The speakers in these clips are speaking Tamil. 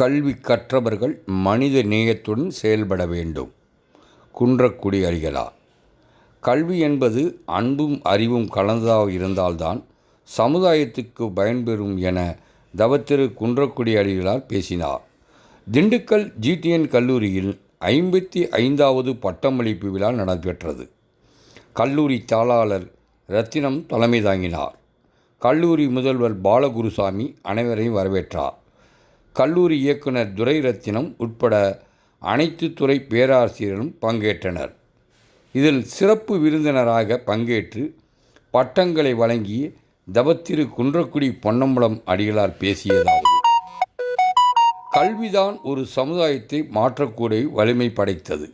கல்வி கற்றவர்கள் மனித நேயத்துடன் செயல்பட வேண்டும். குன்றக்குடி அடிகளார் கல்வி என்பது அன்பும் அறிவும் கலந்ததாக இருந்தால்தான் சமுதாயத்துக்கு பயன்பெறும் என தவத்திரு குன்றக்குடி அடிகளார் பேசினார். திண்டுக்கல் ஜிடிஎன் கல்லூரியில் ஐம்பத்தி ஐந்தாவது பட்டமளிப்பு விழா நடைபெற்றது. கல்லூரி தாளாளர் ரத்தினம் தலைமை தாங்கினார். கல்லூரி முதல்வர் பாலகுருசாமி அனைவரையும் வரவேற்றார். கல்லூரி இயக்குனர் துரைரத்தினம் உட்பட அனைத்து துறை பேராசிரியர்களும் பங்கேற்றனர். இதில் சிறப்பு விருந்தினராக பங்கேற்று பட்டங்களை வழங்கி தவத்திரு குன்றக்குடி பொன்னம்பலம் அடிகளார் பேசியதாவது. கல்விதான் ஒரு சமுதாயத்தை மாற்றக்கூடிய வலிமை படைத்தது.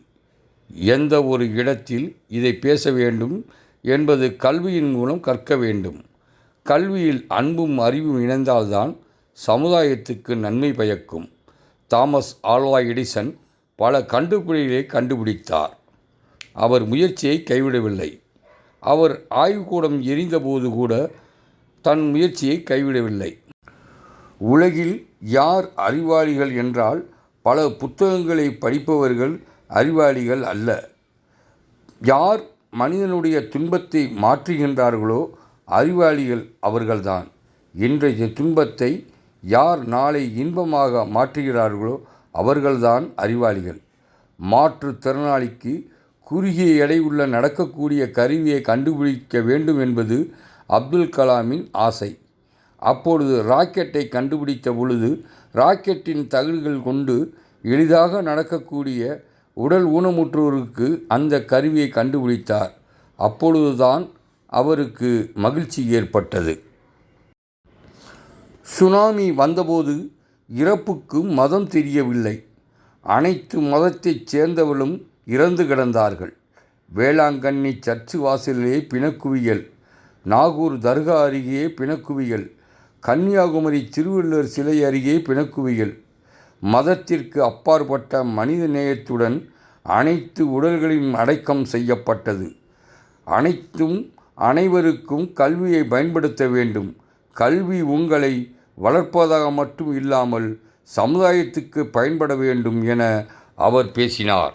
எந்த ஒரு இடத்தில் இதை பேச வேண்டும் என்பது கல்வியின் மூலம் கற்க வேண்டும். கல்வியில் அன்பும் அறிவும் இணைந்தால்தான் சமுதாயத்துக்கு நன்மை பயக்கும். தாமஸ் ஆல்வா எடிசன் பல கண்டுபிடிகளை கண்டுபிடித்தார். அவர் முயற்சியை கைவிடவில்லை. அவர் ஆய்வுக்கூடம் எரிந்தபோது கூட தன் முயற்சியை கைவிடவில்லை. உலகில் யார் அறிவாளிகள் என்றால் பல புத்தகங்களை படிப்பவர்கள் அறிவாளிகள் அல்ல. யார் மனிதனுடைய துன்பத்தை மாற்றுகின்றார்களோ அறிவாளிகள் அவர்கள்தான். இன்றைய துன்பத்தை யார் நாளை இன்பமாக மாற்றுகிறார்களோ அவர்கள்தான் அறிவாளிகள். மாற்றுத்திறனாளிக்கு குறுகிய எடையுள்ள நடக்கக்கூடிய கருவியை கண்டுபிடிக்க வேண்டும் என்பது அப்துல் கலாமின் ஆசை. அப்பொழுது ராக்கெட்டை கண்டுபிடித்த பொழுது ராக்கெட்டின் தகடுகள் கொண்டு எளிதாக நடக்கக்கூடிய உடல் ஊனமுற்றோருக்கு அந்த கருவியை கண்டுபிடித்தார். அப்பொழுதுதான் அவருக்கு மகிழ்ச்சி ஏற்பட்டது. சுனாமி வந்தபோது இறப்புக்கு மதம் தெரியவில்லை. அனைத்து மதத்தைச் சேர்ந்தவர்களும் இறந்து கிடந்தார்கள். வேளாங்கண்ணி சர்ச்சு வாசலிலே பிணக்குவியல் நாகூர் தர்கா அருகே பிணக்குவியல் கன்னியாகுமரி திருவள்ளுவர் சிலை அருகே பிணக்குவியல். மதத்திற்கு அப்பாற்பட்ட மனித நேயத்துடன் அனைத்து உடல்களின் அடக்கம் செய்யப்பட்டது. அனைத்தும் அனைவருக்கும் கல்வியை பயன்படுத்த வேண்டும். கல்வி உங்களை வளர்ப்பதாக மட்டும் இல்லாமல் சமுதாயத்துக்கு பயன்பட வேண்டும் என அவர் பேசினார்.